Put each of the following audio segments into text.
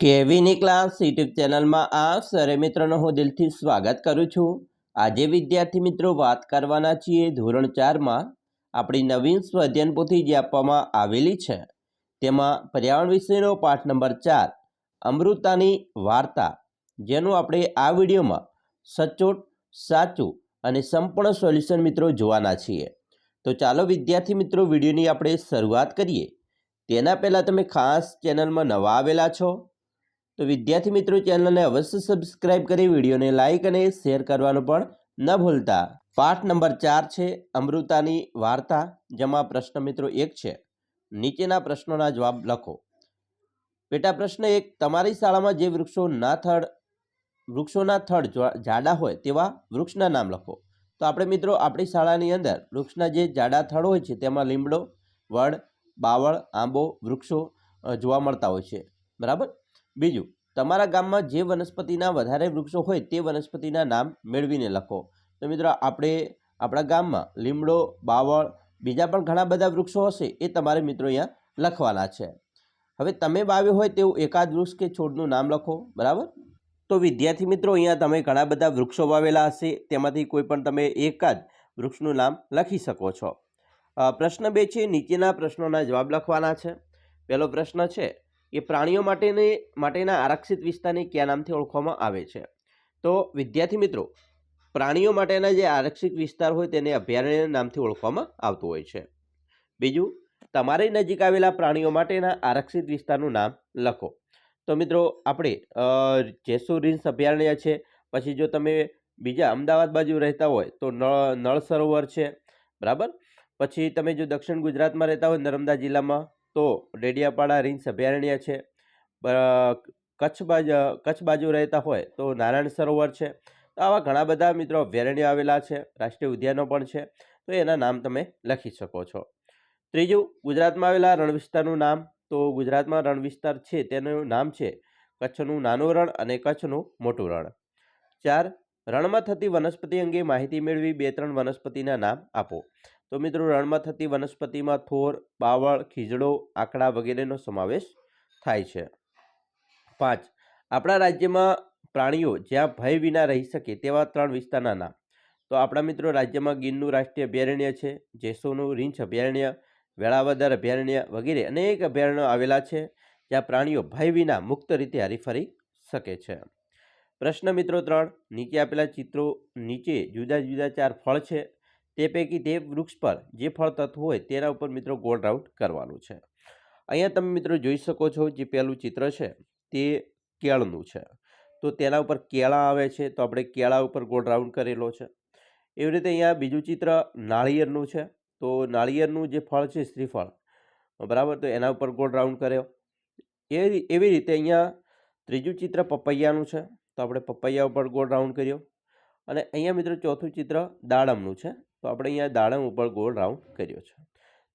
કેવીની class YouTube ચેનલમાં આપ સરે મિત્રોનો હું દિલથી સ્વાગત કરું છું. આજે વિદ્યાર્થી મિત્રો વાત કરવાના છીએ ધોરણ ચારમાં આપણી નવીન સ્વાધ્યાયન પોથી જે આપવામાં આવેલી છે. તેમાં પર્યાવરણ વિષયનો પાઠ નંબર ચાર, અમૃતાની વાર્તા, જેનું આપણે આ વિડીયોમાં સચોટ, સાચું અને સંપૂર્ણ સોલ્યુશન મિત્રો જોવાના છીએ. તો ચાલો વિદ્યાર્થી મિત્રો વિડીયોની આપણે શરૂઆત કરીએ. તેના પહેલાં તમે ખાસ ચેનલમાં નવા આવેલા છો તો વિદ્યાર્થી મિત્રો ચેનલને અવશ્ય સબસ્ક્રાઇબ કરી વિડીયોને લાઇક અને શેર કરવાનું પણ ન ભૂલતા. પાઠ નંબર ચાર છે, અમૃતાની વાર્તા, જેમાં પ્રશ્ન મિત્રો એક છે. નીચેના પ્રશ્નોના જવાબ લખો. પેટા પ્રશ્ન એક, તમારી શાળામાં જે વૃક્ષો ના થડ, વૃક્ષોના થડ જાડા હોય તેવા વૃક્ષના નામ લખો. તો આપણે મિત્રો, આપણી શાળાની અંદર વૃક્ષના જે જાડા થડ હોય છે, તેમાં લીમડો, વડ, બાવળ, આંબો વૃક્ષો જોવા મળતા હોય છે. બરાબર? બીજું, તમારા ગામમાં જે વનસ્પતિના વધારે વૃક્ષો હોય તે વનસ્પતિના નામ મેળવીને લખો. તો મિત્રો, આપણે આપણા ગામમાં લીમડો, બાવળ, બીજા પણ ઘણા બધા વૃક્ષો હશે એ તમારે મિત્રો અહીંયા લખવાના છે. હવે તમે વાવ્યો હોય તેવું એકાદ વૃક્ષ કે છોડનું નામ લખો, બરાબર? તો વિદ્યાર્થી મિત્રો, અહીંયા તમે ઘણા બધા વૃક્ષો વાવેલા હશે, તેમાંથી કોઈ પણ તમે એકાદ વૃક્ષનું નામ લખી શકો છો. પ્રશ્ન બે છે, નીચેના પ્રશ્નોના જવાબ લખવાના છે. પહેલો પ્રશ્ન છે એ પ્રાણીઓ માટેને, માટેના આરક્ષિત વિસ્તારને કયા નામથી ઓળખવામાં આવે છે? તો વિદ્યાર્થી મિત્રો, પ્રાણીઓ માટેના જે આરક્ષિત વિસ્તાર હોય તેને અભયારણ્ય નામથી ઓળખવામાં આવતું હોય છે. બીજું, તમારી નજીક આવેલા પ્રાણીઓ માટેના આરક્ષિત વિસ્તારનું નામ લખો. તો મિત્રો, આપણે જેસુ રીંછ અભયારણ્ય છે, પછી જો તમે બીજા અમદાવાદ બાજુ રહેતા હોય તો નળ નળ સરોવર છે, બરાબર? પછી તમે જો દક્ષિણ ગુજરાતમાં રહેતા હોય નર્મદા જિલ્લામાં તો ડેડિયાપાડા રીંછ અભયારણ્ય છે. કચ્છ બાજુ કચ્છ બાજુ રહેતા હોય તો નારાયણ સરોવર છે. તો આવા ઘણા બધા મિત્રો અભયારણ્ય આવેલા છે, રાષ્ટ્રીય ઉદ્યાનો પણ છે. તો એના નામ તમે લખી શકો છો. ત્રીજું, ગુજરાતમાં આવેલા રણ વિસ્તારનું નામ. તો ગુજરાતમાં રણ વિસ્તાર છે, તેનું નામ છે કચ્છનું નાનું રણ અને કચ્છનું મોટું રણ. ચાર રણમાં થતી વનસ્પતિ અંગે માહિતી મેળવી બે ત્રણ વનસ્પતિના નામ આપો. તો મિત્રો, રણમાં થતી વનસ્પતિમાં થોર, બાવળ, ખીજડો, આકડા વગેરેનો સમાવેશ થાય છે. પાંચ, આપણા રાજ્યમાં પ્રાણીઓ જ્યાં ભય વિના રહી શકે તેવા ત્રણ વિસ્તારના નામ. તો આપણા મિત્રો, રાજ્યમાં ગીરનું રાષ્ટ્રીય અભયારણ્ય છે, જેસોનું રીંછ અભયારણ્ય, વેળાવદર અભયારણ્ય વગેરે અનેક અભયારણ્યો આવેલા છે, જ્યાં પ્રાણીઓ ભય વિના મુક્ત રીતે હરીફરી શકે છે. પ્રશ્ન મિત્રો ત્રણ, નીચે આપેલા ચિત્રો નીચે જુદા જુદા ચાર ફળ છે. તે પૈકી તે વૃક્ષ પર જે ફળ તત્વ હોય તેના ઉપર મિત્રો ગોળ રાઉન્ડ કરવાનું છે. અહીંયા તમે મિત્રો જોઈ શકો છો જે પહેલું ચિત્ર છે તે કેળનું છે. તો તેના ઉપર કેળા આવે છે તો આપણે કેળા ઉપર ગોળ રાઉન્ડ કરેલો છે. એવી રીતે અહીંયા બીજું ચિત્ર નાળિયેરનું છે. તો નાળિયેરનું જે ફળ છે શ્રીફળ, બરાબર? તો એના ઉપર ગોળ રાઉન્ડ કર્યો. એ એવી રીતે અહીંયા ત્રીજું ચિત્ર પપૈયાનું છે. તો આપણે પપૈયા ઉપર ગોળ રાઉન્ડ કર્યો. અને અહીંયા મિત્રો ચોથું ચિત્ર દાડમનું છે. તો આપણે અહીંયા દાડમ ઉપર ગોળ રાઉન્ડ કર્યો છે.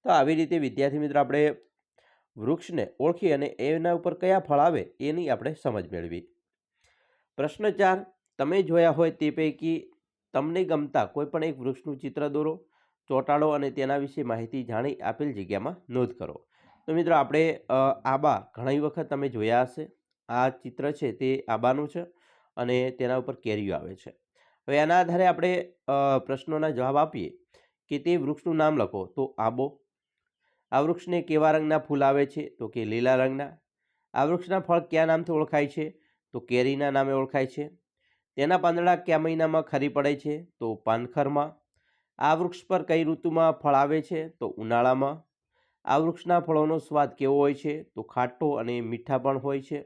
તો આવી રીતે વિદ્યાર્થી મિત્રો આપણે વૃક્ષને ઓળખી અને એના ઉપર કયા ફળ આવે એની આપણે સમજ મેળવી. પ્રશ્ન ચાર, તમે જોયા હોય તે પૈકી તમને ગમતા કોઈપણ એક વૃક્ષનું ચિત્ર દોરો, ચોંટાડો અને તેના વિશે માહિતી જાણી આપેલ જગ્યામાં નોંધ કરો. તો મિત્રો આપણે આબા ઘણી વખત તમે જોયા હશે. આ ચિત્ર છે તે આબાનું છે. અને તેના ઉપર કેરીઓ આવે છે. હવે આના આધારે આપણે પ્રશ્નોના જવાબ આપીએ કે તે વૃક્ષનું નામ લખો. તો આંબો. આ વૃક્ષને કેવા રંગના ફૂલ આવે છે? તો કે લીલા રંગના. આ વૃક્ષના ફળ કયા નામથી ઓળખાય છે? તો કેરીના નામે ઓળખાય છે. તેના પાંદડા કયા મહિનામાં ખરી પડે છે? તો પાનખરમાં. આ વૃક્ષ પર કઈ ઋતુમાં ફળ આવે છે? તો ઉનાળામાં. આ વૃક્ષના ફળોનો સ્વાદ કેવો હોય છે? તો ખાટો અને મીઠા પણ હોય છે.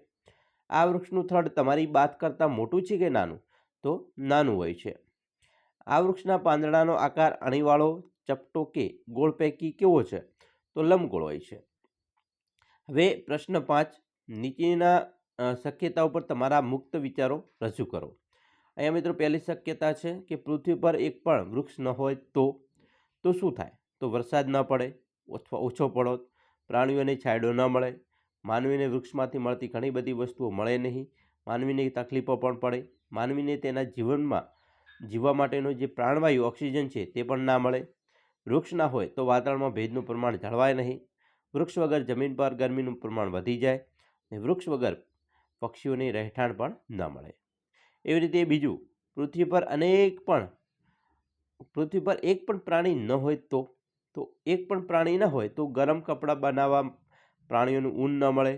આ વૃક્ષનું થડ તમારી બાત કરતાં મોટું છે કે નાનું? તો નાનું હોય છે. આ વૃક્ષના પાંદડાનો આકાર અણીવાળો, ચપટો કે ગોળ પૈકી કેવો છે? તો લંબગોળ હોય છે. હવે પ્રશ્ન પાંચ, નીચેના શક્યતા ઉપર તમારા મુક્ત વિચારો રજૂ કરો. અહીંયા મિત્રો પહેલી શક્યતા છે કે પૃથ્વી પર એક પણ વૃક્ષ ન હોય તો તો શું થાય? તો વરસાદ ન પડે અથવા ઓછો પડો, પ્રાણીઓને છાંયડો ન મળે માનવીને વૃક્ષમાંથી મળતી ઘણી બધી વસ્તુઓ મળે નહીં, માનવીને તકલીફો પણ પડે, માનવીને તેના જીવનમાં જીવવા માટેનો જે પ્રાણવાયુ, ઓક્સિજન છે તે પણ ના મળે. વૃક્ષ ના હોય તો વાતાવરણમાં ભેજનું પ્રમાણ જળવાય નહીં. વૃક્ષ વગર જમીન પર ગરમીનું પ્રમાણ વધી જાય અને વૃક્ષ વગર પક્ષીઓની રહેઠાણ પણ ન મળે. એવી રીતે બીજું, પૃથ્વી પર અનેક પણ, પૃથ્વી પર એક પણ પ્રાણી ન હોય તો તો એક પણ પ્રાણી ન હોય તો ગરમ કપડાં બનાવવા પ્રાણીઓનું ઊન ન મળે,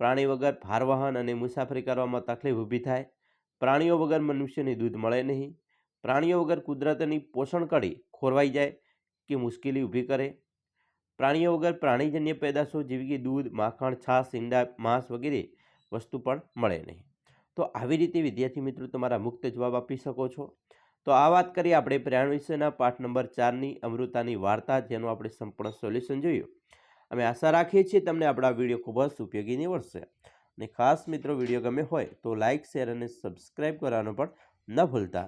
પ્રાણી વગર ભારવહન અને મુસાફરી કરવામાં તકલીફ ઊભી થાય, પ્રાણીઓ વગર મનુષ્યને દૂધ મળે નહીં, પ્રાણીઓ વગર કુદરતની પોષણ કડી ખોરવાઈ જાય કે મુશ્કેલી ઊભી કરે, પ્રાણીઓ વગર પ્રાણીજન્ય પેદાશો જેવી કે દૂધ, માખણ, છાશ, ઈંડા, માંસ વગેરે વસ્તુ પણ મળે નહીં. તો આવી રીતે વિદ્યાર્થી મિત્રો તમારા મુક્ત જવાબ આપી શકો છો. તો આ વાત કરીએ આપણે પર્યાવરણ વિશેના પાઠ નંબર ચારની અમૃતાની વાર્તા જેનું આપણે સંપૂર્ણ સોલ્યુશન જોયું. અમે આશા રાખીએ છીએ તમને આપણા વીડિયો ખૂબ જ ઉપયોગી નીવડશે. અને ખાસ મિત્રો વીડિયો ગમે હોય તો લાઇક શેર અને સબસ્ક્રાઈબ કરવાનું પણ ન ભૂલતા.